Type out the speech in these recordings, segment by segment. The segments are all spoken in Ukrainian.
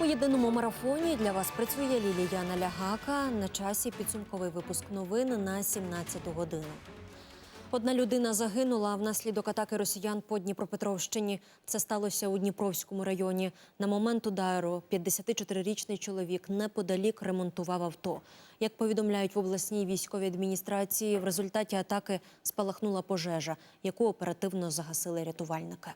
У єдиному марафоні для вас працює Лілія Налягака. На часі підсумковий випуск новин на 17 годину. Одна людина загинула внаслідок атаки росіян по Дніпропетровщині. Це сталося у Дніпровському районі. На момент удару 54-річний чоловік неподалік ремонтував авто. Як повідомляють в обласній військовій адміністрації, в результаті атаки спалахнула пожежа, яку оперативно загасили рятувальники.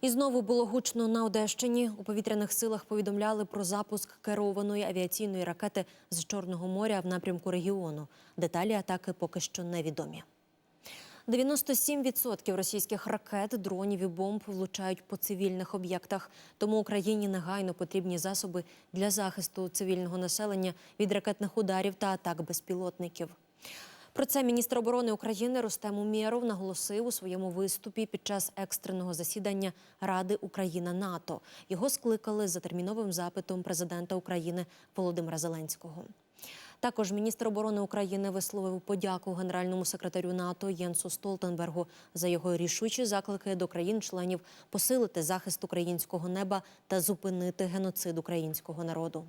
І знову було гучно на Одещині. У повітряних силах повідомляли про запуск керованої авіаційної ракети з Чорного моря в напрямку регіону. Деталі атаки поки що невідомі. 97% російських ракет, дронів і бомб влучають по цивільних об'єктах. Тому Україні негайно потрібні засоби для захисту цивільного населення від ракетних ударів та атак безпілотників. Про це міністр оборони України Рустем Умєров наголосив у своєму виступі під час екстреного засідання Ради Україна НАТО. Його скликали за терміновим запитом президента України Володимира Зеленського. Також міністр оборони України висловив подяку генеральному секретарю НАТО Єнсу Столтенбергу за його рішучі заклики до країн-членів посилити захист українського неба та зупинити геноцид українського народу.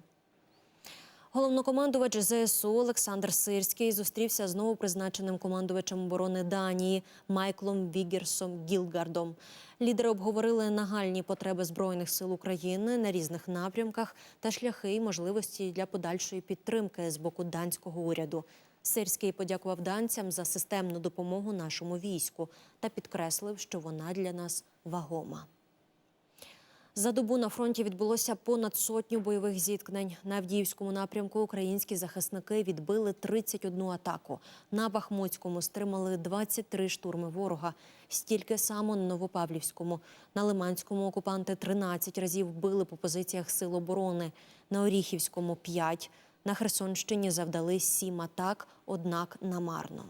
Головнокомандувач ЗСУ Олександр Сирський зустрівся з новопризначеним командувачем оборони Данії Майклом Вігерсом Гілгардом. Лідери обговорили нагальні потреби збройних сил України на різних напрямках та шляхи і можливості для подальшої підтримки з боку данського уряду. Сирський подякував данцям за системну допомогу нашому війську та підкреслив, що вона для нас вагома. За добу на фронті відбулося понад сотню бойових зіткнень. На Авдіївському напрямку українські захисники відбили 31 атаку. На Бахмутському стримали 23 штурми ворога. Стільки само на Новопавлівському. На Лиманському окупанти 13 разів били по позиціях сил оборони. На Оріхівському 5. На Херсонщині завдали 7 атак, однак намарно.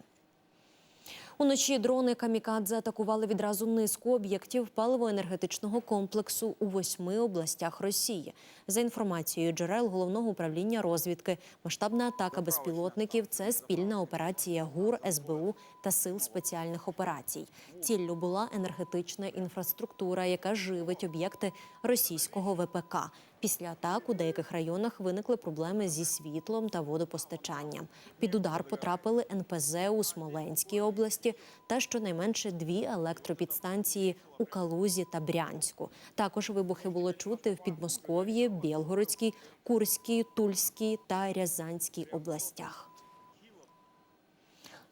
Уночі дрони камікадзе атакували відразу низку об'єктів паливо-енергетичного комплексу у восьми областях Росії. За інформацією джерел головного управління розвідки, масштабна атака безпілотників це спільна операція ГУР, СБУ та сил спеціальних операцій. Ціллю була енергетична інфраструктура, яка живить об'єкти російського ВПК. Після атак у деяких районах виникли проблеми зі світлом та водопостачанням. Під удар потрапили НПЗ у Смоленській області та щонайменше дві електропідстанції у Калузі та Брянську. Також вибухи було чути в Підмосков'ї, Білгородській, Курській, Тульській та Рязанській областях.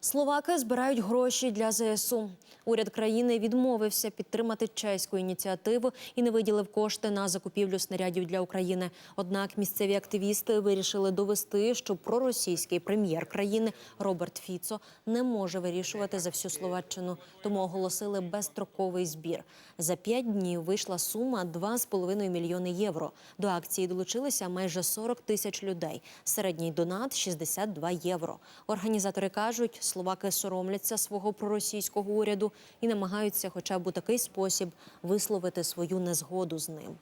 Словаки збирають гроші для ЗСУ. Уряд країни відмовився підтримати чеську ініціативу і не виділив кошти на закупівлю снарядів для України. Однак місцеві активісти вирішили довести, що проросійський прем'єр країни Роберт Фіцо не може вирішувати за всю Словаччину, тому оголосили безстроковий збір. За п'ять днів вийшла сума 2,5 мільйони євро. До акції долучилися майже 40 тисяч людей. Середній донат 62 євро. Організатори кажуть, словаки соромляться свого проросійського уряду і намагаються, хоча б у такий спосіб, висловити свою незгоду з ним.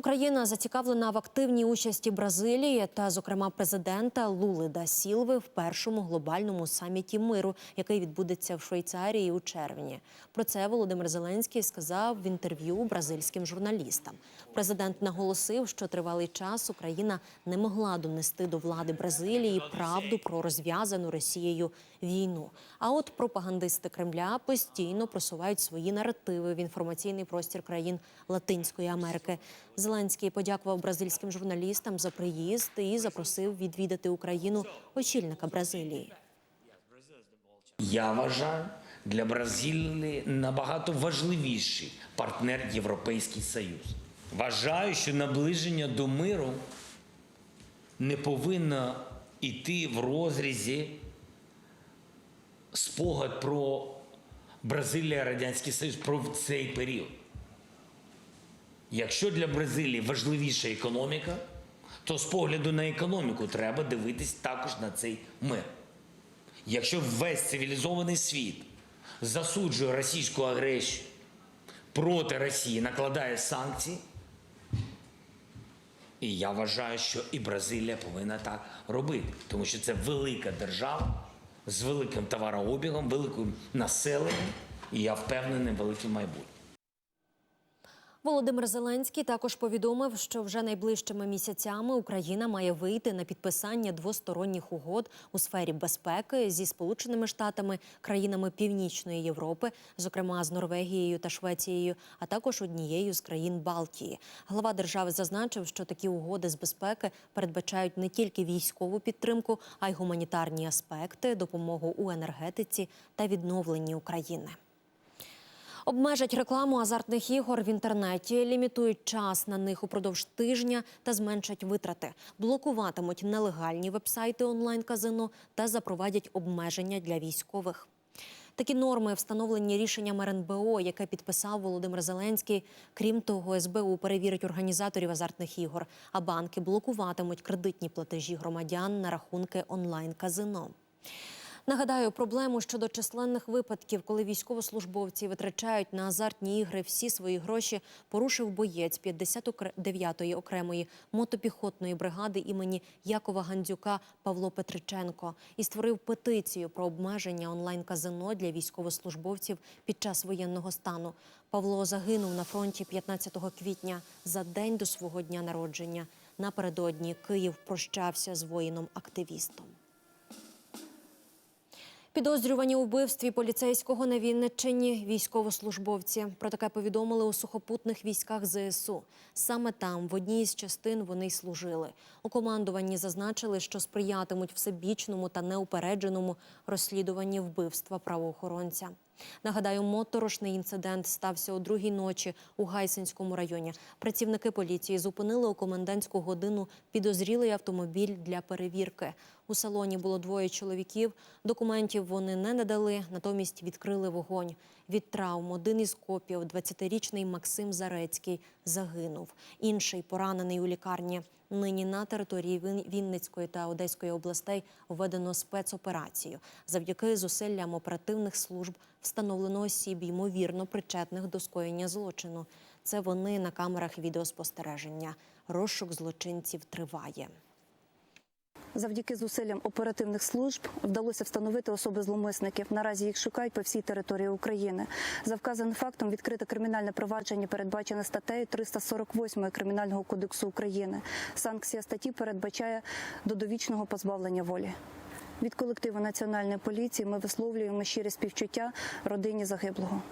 Україна зацікавлена в активній участі Бразилії та, зокрема, президента Лули да Сілви в першому глобальному саміті миру, який відбудеться в Швейцарії у червні. Про це Володимир Зеленський сказав в інтерв'ю бразильським журналістам. Президент наголосив, що тривалий час Україна не могла донести до влади Бразилії правду про розв'язану Росією війну. А от пропагандисти Кремля постійно просувають свої наративи в інформаційний простір країн Латинської Америки. Зеленський подякував бразильським журналістам за приїзд і запросив відвідати Україну очільника Бразилії. Я вважаю для Бразилії набагато важливіший партнер Європейський Союз. Вважаю, що наближення до миру не повинно йти в розрізі спогад про Бразилія, Радянський Союз, про цей період. Якщо для Бразилії важливіша економіка, то з погляду на економіку треба дивитись також на цей мир. Якщо весь цивілізований світ засуджує російську агресію проти Росії, накладає санкції, і я вважаю, що і Бразилія повинна так робити, тому що це велика держава з великим товарообігом, великим населенням, і я впевнений, великим майбутнім. Володимир Зеленський також повідомив, що вже найближчими місяцями Україна має вийти на підписання двосторонніх угод у сфері безпеки зі Сполученими Штатами, країнами Північної Європи, зокрема з Норвегією та Швецією, а також однією з країн Балтії. Глава держави зазначив, що такі угоди з безпеки передбачають не тільки військову підтримку, а й гуманітарні аспекти, допомогу у енергетиці та відновленні України. Обмежать рекламу азартних ігор в інтернеті, лімітують час на них упродовж тижня та зменшать витрати, блокуватимуть нелегальні вебсайти онлайн-казино та запровадять обмеження для військових. Такі норми встановлені рішенням РНБО, яке підписав Володимир Зеленський. Крім того, СБУ перевірить організаторів азартних ігор, а банки блокуватимуть кредитні платежі громадян на рахунки онлайн-казино. Нагадаю, проблему щодо численних випадків, коли військовослужбовці витрачають на азартні ігри всі свої гроші, порушив боєць 59-ї окремої мотопіхотної бригади імені Якова Гандзюка Павло Петриченко і створив петицію про обмеження онлайн-казино для військовослужбовців під час воєнного стану. Павло загинув на фронті 15 квітня за день до свого дня народження. Напередодні Київ прощався з воїном-активістом. Підозрювані у вбивстві поліцейського на Вінниччині військовослужбовці. Про таке повідомили у сухопутних військах ЗСУ. Саме там, в одній із частин, вони й служили. У командуванні зазначили, що сприятимуть всебічному та неупередженому розслідуванні вбивства правоохоронця. Нагадаю, моторошний інцидент стався о другій ночі у Гайсинському районі. Працівники поліції зупинили у комендантську годину підозрілий автомобіль для перевірки. У салоні було двоє чоловіків. Документів вони не надали, натомість відкрили вогонь. Від травм один із копів, 20-річний Максим Зарецький, загинув. Інший поранений у лікарні. Нині на території Він- Вінницької та Одеської областей введено спецоперацію. Завдяки зусиллям оперативних служб встановлено осіб, ймовірно, причетних до скоєння злочину. Це вони на камерах відеоспостереження. Розшук злочинців триває. Завдяки зусиллям оперативних служб вдалося встановити особи зловмисників. Наразі їх шукають по всій території України. За вказаним фактом відкрите кримінальне провадження передбачене статтею 348 Кримінального кодексу України. Санкція статті передбачає до довічного позбавлення волі. Від колективу національної поліції ми висловлюємо щирі співчуття родині загиблого.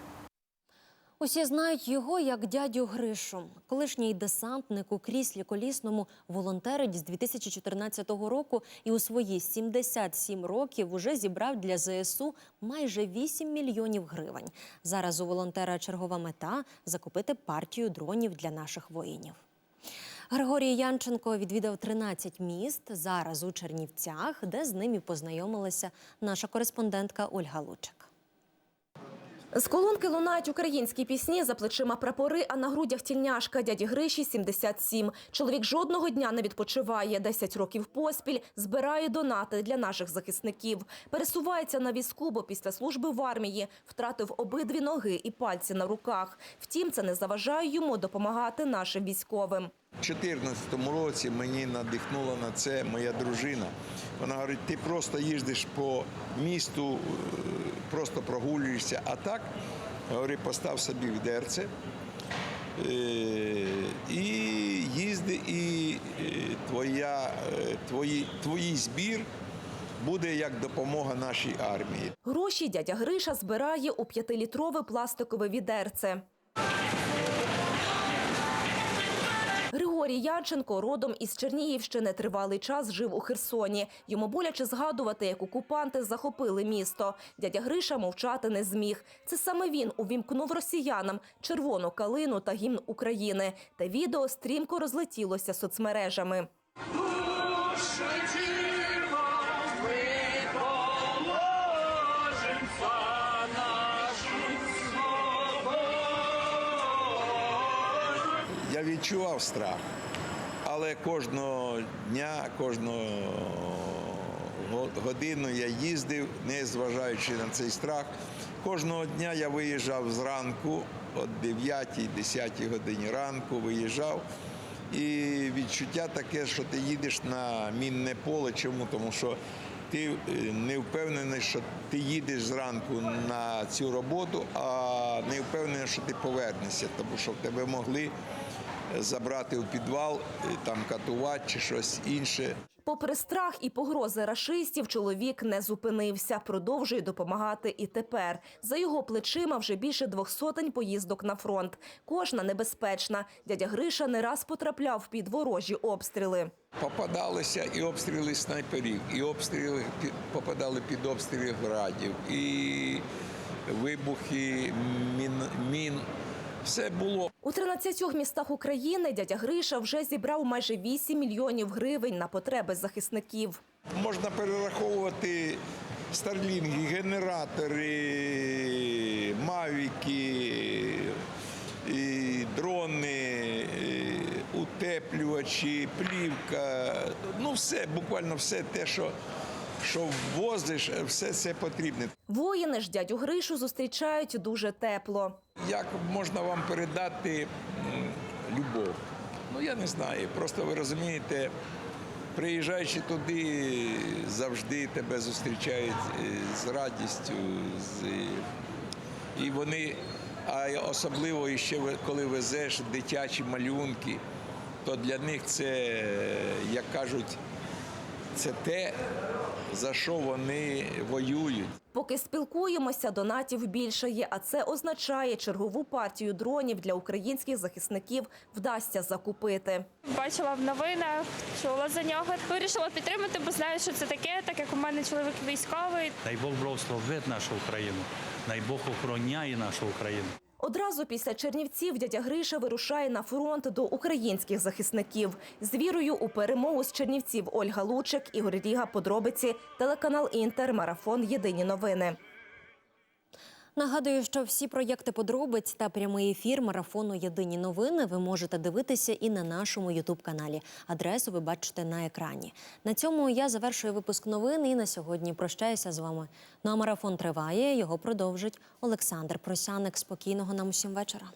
Усі знають його як дядю Гришу. Колишній десантник у кріслі колісному волонтерить з 2014 року і у свої 77 років уже зібрав для ЗСУ майже 8 мільйонів гривень. Зараз у волонтера чергова мета закупити партію дронів для наших воїнів. Григорій Янченко відвідав 13 міст зараз у Чернівцях, де з ними познайомилася наша кореспондентка Ольга Лучик. З колонки лунають українські пісні, за плечима прапори, а на грудях тільняшка дяді Гриші 77. Чоловік жодного дня не відпочиває. 10 років поспіль збирає донати для наших захисників. Пересувається на візку, бо після служби в армії втратив обидві ноги і пальці на руках. Втім, це не заважає йому допомагати нашим військовим. У 2014 році мені надихнула на це моя дружина. Вона говорить, ти просто їздиш по місту, е, просто прогулюєшся, а так, говорить, постав собі відерце е, і їзди, і е, твоя, е, твої, збір буде як допомога нашій армії. Гроші дядя Гриша збирає у п'ятилітрове пластикове відерце. Григорій Янченко родом із Чернігівщини тривалий час жив у Херсоні. Йому боляче згадувати, як окупанти захопили місто. Дядя Гриша мовчати не зміг. Це саме він увімкнув росіянам червону калину та гімн України. Та відео стрімко розлетілося соцмережами. Я відчував страх, але кожного дня, кожного годину я їздив, не зважаючи на цей страх. Кожного дня я виїжджав зранку, о 9-10 годині ранку виїжджав. І відчуття таке, що ти їдеш на мінне поле. Чому? Тому що ти е, не впевнений, що ти їдеш зранку на цю роботу, а не впевнений, що ти повернешся, тому що в тебе могли забрати у підвал, е, там катувати чи щось інше. Попри страх і погрози рашистів, чоловік не зупинився, продовжує допомагати і тепер. За його плечима вже більше двох сотень поїздок на фронт. Кожна небезпечна. Дядя Гриша не раз потрапляв під ворожі обстріли. Попадалися і обстріли снайперів, і обстріли попадали під обстріли градів, і вибухи мін, мін. Все було. У 13 містах України дядя Гриша вже зібрав майже 8 мільйонів гривень на потреби захисників. Можна перераховувати старлінги, генератори, мавіки, і дрони, і утеплювачі, плівка. Ну, все, буквально все те, що, що возиш, все це потрібне. Воїни ж дядю Гришу зустрічають дуже тепло. Як можна вам передати любов? Ну я не знаю. Просто ви розумієте, приїжджаючи туди, завжди тебе зустрічають е, з радістю, з... і вони, а особливо ще коли везеш дитячі малюнки, то для них це, як кажуть, це те, за що вони воюють. Поки спілкуємося, донатів більше є, а це означає, чергову партію дронів для українських захисників вдасться закупити. Бачила в новинах, чула за нього. Вирішила підтримати, бо знаю, що це таке, так як у мене чоловік військовий. Дай Бог благословить нашу Україну. Дай Бог охороняє нашу Україну. Одразу після Чернівців дядя Гриша вирушає на фронт до українських захисників. З вірою у перемогу з Чернівців Ольга Лучик, Ігор Ріга, Подробиці, телеканал Інтер, Марафон, Єдині новини. Нагадую, що всі проєкти подробиць та прямий ефір марафону Єдині новини ви можете дивитися і на нашому Ютуб-каналі. Адресу ви бачите на екрані. На цьому я завершую випуск новин і на сьогодні прощаюся з вами. Ну а марафон триває. Його продовжить Олександр Просяник. Спокійного нам усім вечора.